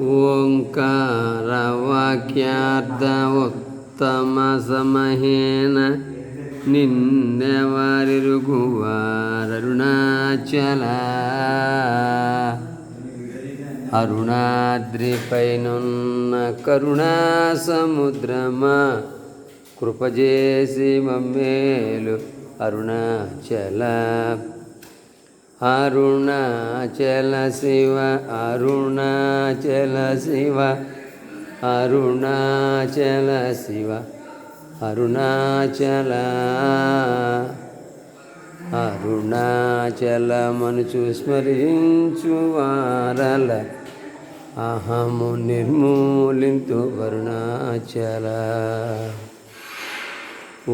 ఓంకారవాక్యార్థ ఉత్తమ సమహేన నిన్నెవరిరుగువారరుణాచల అరుణాద్రిపైనున్న కరుణా సముద్రమా కృపజేసి మమ్మేలు అరుణాచల అరుణాచల శివ అరుణాచల శివ అరుణాచల శివ అరుణాచల అరుణాచలమనుచు స్మరించు వారల అహము నిర్మూలింతు అరుణాచల. ఓ